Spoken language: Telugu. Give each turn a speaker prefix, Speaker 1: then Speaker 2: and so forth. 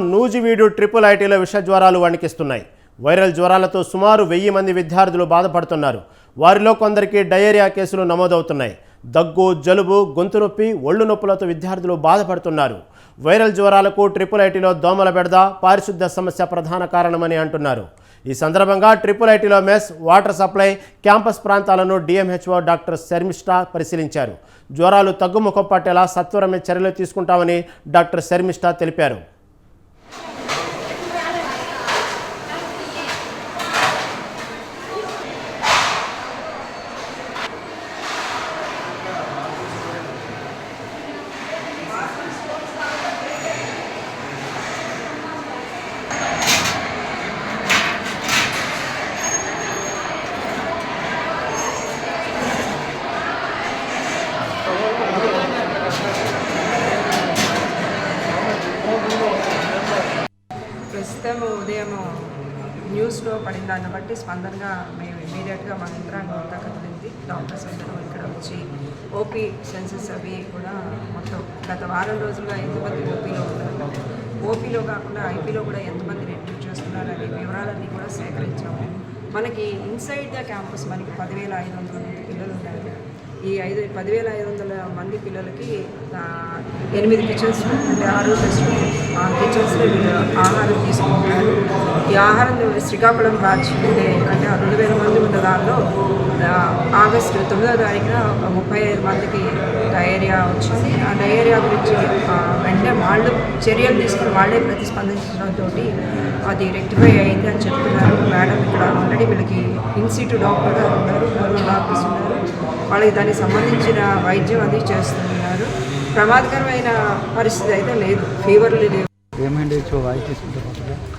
Speaker 1: నూజివీడు ట్రిపుల్ ఐటీలో విష జ్వరాలు వణికిస్తున్నాయి. వైరల్ జ్వరాలతో సుమారు వెయ్యి మంది విద్యార్థులు బాధపడుతున్నారు. వారిలో కొందరికి డయేరియా కేసులు నమోదవుతున్నాయి. దగ్గు జలుబు గొంతు నొప్పి ఒళ్ళు నొప్పులతో విద్యార్థులు బాధపడుతున్నారు. వైరల్ జ్వరాలకు ట్రిపుల్ ఐటీలో దోమల బెడద పారిశుద్ధ్య సమస్య ప్రధాన కారణమని అంటున్నారు. ఈ సందర్భంగా ట్రిపుల్ ఐటీలో మెస్ వాటర్ సప్లై క్యాంపస్ ప్రాంతాలను D M H O doctor Sharmishta పరిశీలించారు. జ్వరాలు తగ్గుముఖం పట్టేలా సత్వరమే చర్యలు తీసుకుంటామని డాక్టర్ శర్మిష్ట తెలిపారు.
Speaker 2: ప్రస్తుతం ఉదయం న్యూస్లో పడిన దాన్ని బట్టి స్పందనగా మేము ఇమీడియట్గా మా యంత్రాంగం అంతా కదిలింది డాక్టర్స్ అందరూ ఇక్కడ వచ్చి ఓపీ సెన్సెస్ అవి కూడా మొత్తం గత వారం రోజులుగా ఎంతమంది ఓపీలో ఉన్నారు ఓపీలో కాకుండా ఐపీలో కూడా ఎంతమంది రిట్రీట్ చేస్తున్నారు అనే వివరాలన్నీ కూడా సేకరించాము. మనకి ఇన్సైడ్ ద క్యాంపస్ మనకి పదివేల ఐదు వందల మంది పిల్లలు ఉన్నారు ఈ ఐదు పదివేల ఐదు వందల మంది పిల్లలకి ఎనిమిది కిచెన్స్ అంటే ఆరు టెస్ట్ ఆ కిచెన్స్లో వీళ్ళు ఆహారం తీసుకుంటారు ఆహారం శ్రీకాకుళం బ్యాచ్ ఉండే అంటే రెండు వేల మంది ఉన్న దానిలో ఆగస్టు తొమ్మిదో తారీఖున ఒక ముప్పై ఐదు మందికి డయేరియా వచ్చింది. ఆ డయేరియా గురించి ఆ, వెంటనే వాళ్ళు చర్యలు తీసుకుని వాళ్ళే ప్రతిస్పందించడంతో అది రెక్టిఫై అయింది అని చెప్తున్నారు. మేడం ఇక్కడ ఆల్రెడీ వీళ్ళకి ఇన్స్టిట్యూట్ డాక్టర్ గారు ఉన్నారు గవర్నమెంట్ డాక్టర్స్ ఉన్నారు. వాళ్ళకి దానికి సంబంధించిన వైద్యం అది చేస్తున్నారు. ప్రమాదకరమైన పరిస్థితి అయితే లేదు. ఫీవర్లు లేవు.
Speaker 3: ఏమైంది? వాయిస్ తీసుకుంటారు